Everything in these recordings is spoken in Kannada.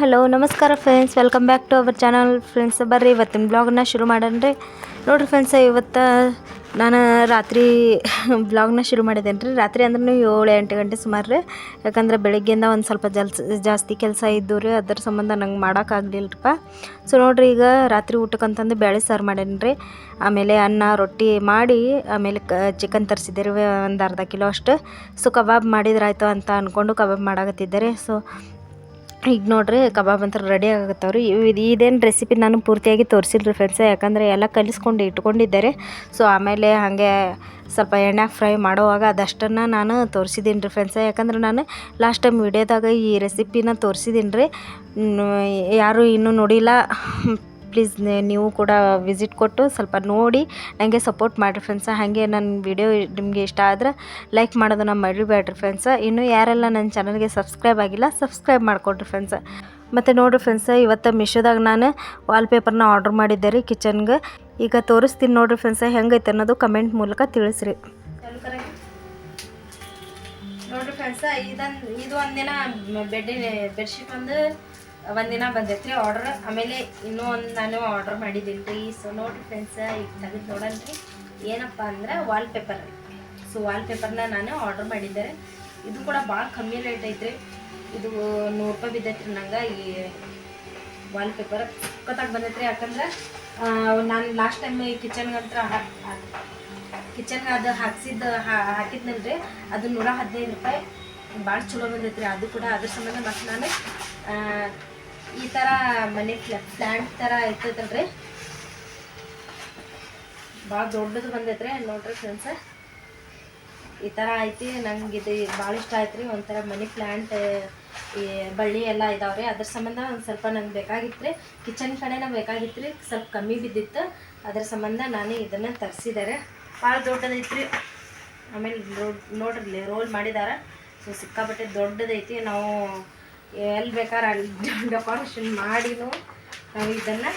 ಹಲೋ ನಮಸ್ಕಾರ friends welcome back to our channel friends ಬರ್ರಿ, ಇವತ್ತಿನ ಬ್ಲಾಗ್ನ ಶುರು ಮಾಡೋಣ ನೋಡಿರಿ ಫ್ರೆಂಡ್ಸ್ ಇವತ್ತು ನಾನು ರಾತ್ರಿ ಬ್ಲಾಗ್ನ ಶುರು ಮಾಡಿದ್ದೇನೆ ರೀ. ರಾತ್ರಿ ಅಂದ್ರೆ ಏಳು, ಎಂಟು ಗಂಟೆ ಸುಮಾರು ರೀ. ಯಾಕಂದ್ರೆ ಬೆಳಗ್ಗೆಯಿಂದ ಒಂದು ಸ್ವಲ್ಪ ಜಲ್ಸ್, ಜಾಸ್ತಿ ಕೆಲಸ ಇದ್ದು ರೀ. ಅದರ ಸಂಬಂಧ ನಂಗೆ ಮಾಡೋಕ್ಕಾಗಲಿಲ್ಲರಪ್ಪ ಸೊ ನೋಡಿರಿ, ಈಗ ರಾತ್ರಿ ಊಟಕ್ಕಂತಂದು ಬೇಳೆ ಸಾರು ಮಾಡೇನಿ ರೀ. ಆಮೇಲೆ ಅನ್ನ, ರೊಟ್ಟಿ ಮಾಡಿ, ಆಮೇಲೆ ಕ ಚಿಕನ್ ತರಿಸಿದ್ದೆ ರೀ, ಒಂದು ಅರ್ಧ ಕಿಲೋ ಅಷ್ಟು. ಸೊ ಕಬಾಬ್ ಮಾಡಿದ್ರಾಯ್ತು ಅಂತ ಅಂದ್ಕೊಂಡು ಕಬಾಬ್ ಮಾಡಾಕತ್ತಿದ್ದೆ ರೀ. ಸೊ ಈಗ ನೋಡ್ರಿ ಕಬಾಬ್ ಅಂತ ರೆಡಿ ಆಗತ್ತವ್ರಿ. ಇದು ಇದೇನು ರೆಸಿಪಿ ನಾನು ಪೂರ್ತಿಯಾಗಿ ತೋರಿಸಿಲ್ಲ ರೀ ಫ್ರೆಂಡ್ಸ್ ಯಾಕಂದರೆ ಎಲ್ಲ ಕಲಿಸ್ಕೊಂಡು ಇಟ್ಕೊಂಡಿದ್ದಾರೆ. ಸೊ ಆಮೇಲೆ ಹಾಗೆ ಸ್ವಲ್ಪ ಎಣ್ಣೆ ಫ್ರೈ ಮಾಡುವಾಗ ಅದಷ್ಟನ್ನು ನಾನು ತೋರಿಸಿದ್ದೀನಿ ರೀ ಫ್ರೆಂಡ್ಸ ಯಾಕಂದ್ರೆ ನಾನು ಲಾಸ್ಟ್ ಟೈಮ್ ವಿಡಿಯೋದಾಗ ಈ ರೆಸಿಪಿನ ತೋರಿಸಿದ್ದೀನಿ ರೀ ಯಾರೂ ಇನ್ನೂ ನೋಡಿಲ್ಲ. ಪ್ಲೀಸ್ ನೀವು ಕೂಡ ವಿಸಿಟ್ ಕೊಟ್ಟು ಸ್ವಲ್ಪ ನೋಡಿ ನನಗೆ ಸಪೋರ್ಟ್ ಮಾಡಿರಿ ಫ್ರೆಂಡ್ಸ ಹಾಗೆ ನನ್ನ ವಿಡಿಯೋ ನಿಮಗೆ ಇಷ್ಟ ಆದ್ರೆ ಲೈಕ್ ಮಾಡೋದನ್ನ ಮರಿಬೇಡ್ರಿ ಫ್ರೆಂಡ್ಸ ಇನ್ನು ಯಾರೆಲ್ಲ ನನ್ನ ಚಾನಲ್ಗೆ ಸಬ್ಸ್ಕ್ರೈಬ್ ಆಗಿಲ್ಲ ಸಬ್ಸ್ಕ್ರೈಬ್ ಮಾಡಿಕೊಡ್ರಿ ಫ್ರೆಂಡ್ಸ ಮತ್ತು ನೋಡಿರಿ ಫ್ರೆಂಡ್ಸ ಇವತ್ತು ಮಿಶೋದಾಗ ನಾನು ವಾಲ್ಪೇಪರ್ನ ಆರ್ಡ್ರ್ ಮಾಡಿದ್ದೆ ರೀ ಕಿಚನ್ಗೆ ಈಗ ತೋರಿಸ್ತೀನಿ ನೋಡಿರಿ ಫ್ರೆಂಡ್ಸ ಹೆಂಗೈತೆ ಅನ್ನೋದು ಕಮೆಂಟ್ ಮೂಲಕ ತಿಳಿಸ್ರಿ. ನೋಡಿರಿ ಫ್ರೆಂಡ್ಸ ಇದೊಂದು, ಇದು ಒಂದಿನ ಬೆಡ್ ಬೆಡ್ಶೀಟ್ ಒಂದು ಒಂದಿನ ಬಂದೈತ್ರಿ ಆರ್ಡರ್ ಆಮೇಲೆ ಇನ್ನೂ ಒಂದು ನಾನು ಆರ್ಡ್ರ್ ಮಾಡಿದ್ದೀನಿ ರೀ. ಸೊ ನೋಡಿರಿ ಫ್ರೆಂಡ್ಸ್ ಈಗ ತೆಗೆದು ನೋಡಲ್ರಿ ಏನಪ್ಪ ಅಂದ್ರೆ ವಾಲ್ಪೇಪರ್ ಸೊ ವಾಲ್ಪೇಪರ್ನ ನಾನು ಆರ್ಡ್ರ್ ಮಾಡಿದ್ದೆ ಇದು ಕೂಡ ಭಾಳ ಕಮ್ಮಿ ರೇಟ್ ಐತ್ರಿ. ಇದು ನೂರು ರೂಪಾಯಿ ಬಿದ್ದೈತ್ರಿ ನಂಗೆ ಈ ವಾಲ್ಪೇಪರ್ ಪೇಪರ್ ಕತ್ತಾಗಿ ಬಂದೈತ್ರಿ. ಯಾಕಂದ್ರೆ ನಾನು ಲಾಸ್ಟ್ ಟೈಮ್ ಈ ಕಿಚನ್ಗಂತ್ರ ಕಿಚನ್ಗೆ ಅದು ಹಾಕ್ಸಿದ್ದು ಹಾಕಿದ್ನಲ್ರಿ. ಅದು ನೂರ ಹದಿನೈದು ರೂಪಾಯಿ. ಭಾಳ ಚಲೋ ಬಂದೈತ್ರಿ. ಅದು ಕೂಡ ಅದ್ರ ಸಂಬಂಧ ಮತ್ತೆ ನಾನು ಈ ಥರ ಮನೆ ಪ್ಲ್ಯಾಂಟ್ ಥರ ಇರ್ತೈತಲ್ರಿ. ಭಾಳ ದೊಡ್ಡದು ಬಂದೈತ್ರಿ, ನೋಡ್ರಿ ಫ್ರೆಂಡ್ಸ ಈ ಥರ ಐತಿ, ನಂಗೆ ಇದು ಭಾಳ ಇಷ್ಟ ಆಯ್ತ್ರಿ. ಒಂಥರ ಮನಿ ಪ್ಲ್ಯಾಂಟ್ ಈ ಬಳ್ಳಿ ಎಲ್ಲ ಇದಾವ್ರಿ. ಅದ್ರ ಸಂಬಂಧ ಒಂದು ಸ್ವಲ್ಪ ನಂಗೆ ಬೇಕಾಗಿತ್ತು ರೀ ಕಿಚನ್ ಕಡೆನ ಬೇಕಾಗಿತ್ತು ರೀ ಸ್ವಲ್ಪ ಕಮ್ಮಿ ಬಿದ್ದಿತ್ತು. ಅದ್ರ ಸಂಬಂಧ ನಾನು ಇದನ್ನು ತರಿಸಿದ್ದಾರೆ ಭಾಳ ದೊಡ್ಡದೈತಿ ರೀ ಆಮೇಲೆ ನೋಡ್ರಿ, ರೋಲ್ ಮಾಡಿದಾರ. ಸೊ, ಸಿಕ್ಕಾಪಟ್ಟೆ ದೊಡ್ಡದೈತಿ. ನಾವು ಎಲ್ಲಿ ಬೇಕಾದ್ರೆ ಅಲ್ಲಿ ಡೆಕೋರೇಷನ್ ಮಾಡಿನೂ ನಾವು ಇದನ್ನು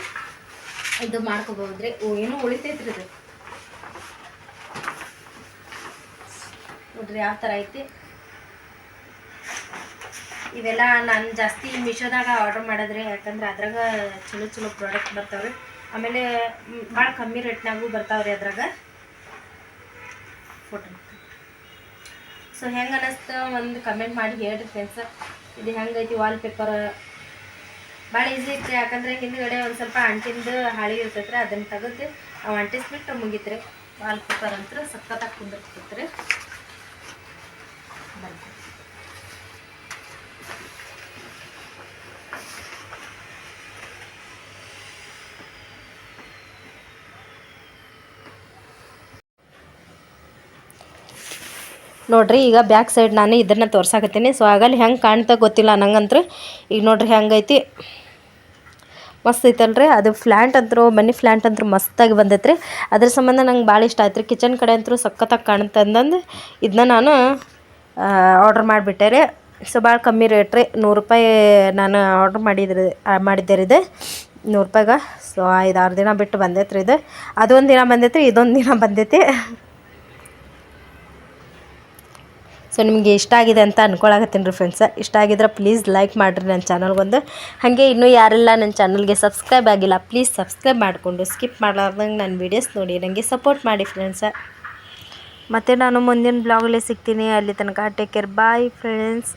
ಇದು ಮಾಡ್ಕೋಬಹುದ್ರಿ ಓ, ಏನೋ ಉಳಿತೈತ್ರಿ ಇದು. ನೋಡ್ರಿ ಯಾವ ಥರ ಐತಿ? ಇವೆಲ್ಲ ನಾನು ಜಾಸ್ತಿ ಮಿಶೋದಾಗ ಆರ್ಡರ್ ಮಾಡಿದ್ರೆ. ಯಾಕಂದ್ರೆ ಅದ್ರಾಗ ಚಲೋ ಚಲೋ ಪ್ರಾಡಕ್ಟ್ ಬರ್ತಾವ್ರಿ. ಆಮೇಲೆ ಭಾಳ ಕಮ್ಮಿ ರೇಟ್ನಾಗೂ ಬರ್ತಾವ್ರಿ ಅದ್ರಾಗ. ಫೋಟೋ ಸೊ ಹೆಂಗೆ ಅನ್ನಿಸ್ತು ಒಂದು ಕಮೆಂಟ್ ಮಾಡಿ ಹೇಳ್ರಿ ಫ್ರೆಂಡ್ಸ್ ಇದು ಹೆಂಗೈತಿ ವಾಲ್ಪೇಪರ್ ಭಾಳ ಈಸಿ ಇತ್ತು ಯಾಕಂದ್ರೆ ಹಿಂದ್ಗಡೆ ಒಂದು ಸ್ವಲ್ಪ ಅಂಟಿಂದು ಹಾಳಿ ಇರ್ತೈತ್ರಿ, ಅದನ್ನು ತೆಗೆದು ಅವು ಅಂಟಿಸ್ಬಿಟ್ಟು ಮುಗಿತ್ರಿ. ವಾಲ್ಪೇಪರ್ ಅಂತ ಸಖತ್ತಾಗಿ ಕುಂದಿರ್ತೈತ್ರಿ ಬರ್ರಿ. ನೋಡ್ರಿ, ಈಗ ಬ್ಯಾಕ್ ಸೈಡ್ ನಾನು ಇದನ್ನು ತೋರ್ಸಾಕತ್ತೀನಿ. ಸೊ ಆಗಲ್ಲಿ ಹೆಂಗೆ ಕಾಣ್ತ ಗೊತ್ತಿಲ್ಲ ನಂಗಂತ್ರ ಈಗ ನೋಡ್ರಿ, ಹೆಂಗೈತಿ. ಮಸ್ತ್ ಐತಲ್ರಿ, ಅದು ಫ್ಲ್ಯಾಂಟ್ ಅಂತರೂ, ಮನಿ ಫ್ಲ್ಯಾಂಟ್ ಅಂತೂ ಮಸ್ತಾಗಿ ಬಂದೈತ್ರಿ. ಅದ್ರ ಸಂಬಂಧ ನಂಗೆ ಭಾಳ ಇಷ್ಟ ಆಯ್ತು ರೀ ಕಿಚನ್ ಕಡೆ ಅಂತೂ ಸಖತ್ತಾಗಿ ಕಾಣುತ್ತೆ ಅಂದಂದು ಇದನ್ನ ನಾನು ಆರ್ಡ್ರ್ ಮಾಡಿಬಿಟ್ಟೆ ರೀ. ಸೊ ಭಾಳ ಕಮ್ಮಿ ರೇಟ್ ರೀ. ನೂರು ರೂಪಾಯಿ ನಾನು ಆರ್ಡ್ರ್ ಮಾಡಿದ್ರಿ ಮಾಡಿದ್ದೆ ರೀ ಇದು. ನೂರು ರೂಪಾಯಿಗೆ. ಸೊ ಐದು ದಿನ ಬಿಟ್ಟು ಬಂದೈತೆ ರೀ ಇದು. ಅದೊಂದು ದಿನ ಬಂದೈತೆ ರೀ ಇದೊಂದು ದಿನ ಬಂದೈತಿ. ಸೊ ನಿಮಗೆ ಇಷ್ಟ ಆಗಿದೆ ಅಂತ ಅನ್ಕೊಳಕತ್ತೀನಿ ರೀ ಫ್ರೆಂಡ್ಸ ಇಷ್ಟ ಆಗಿದ್ರೆ ಪ್ಲೀಸ್ ಲೈಕ್ ಮಾಡಿರಿ ನನ್ನ ಚಾನಲ್ಗೊಂದು ಹಾಗೆ ಇನ್ನೂ ಯಾರೆಲ್ಲ ನನ್ನ ಚಾನಲ್ಗೆ ಸಬ್ಸ್ಕ್ರೈಬ್ ಆಗಿಲ್ಲ ಪ್ಲೀಸ್ ಸಬ್ಸ್ಕ್ರೈಬ್ ಮಾಡಿಕೊಂಡು ಸ್ಕಿಪ್ ಮಾಡಲಾರ್ದಂಗೆ ನನ್ನ ವೀಡಿಯೋಸ್ ನೋಡಿ ನನಗೆ ಸಪೋರ್ಟ್ ಮಾಡಿ ಫ್ರೆಂಡ್ಸ ಮತ್ತು ನಾನು ಮುಂದಿನ ಬ್ಲಾಗಲ್ಲಿ ಸಿಗ್ತೀನಿ. ಅಲ್ಲಿ ತನಕ ಟೇಕ್ ಕೇರ್ ಬಾಯ್ ಫ್ರೆಂಡ್ಸ್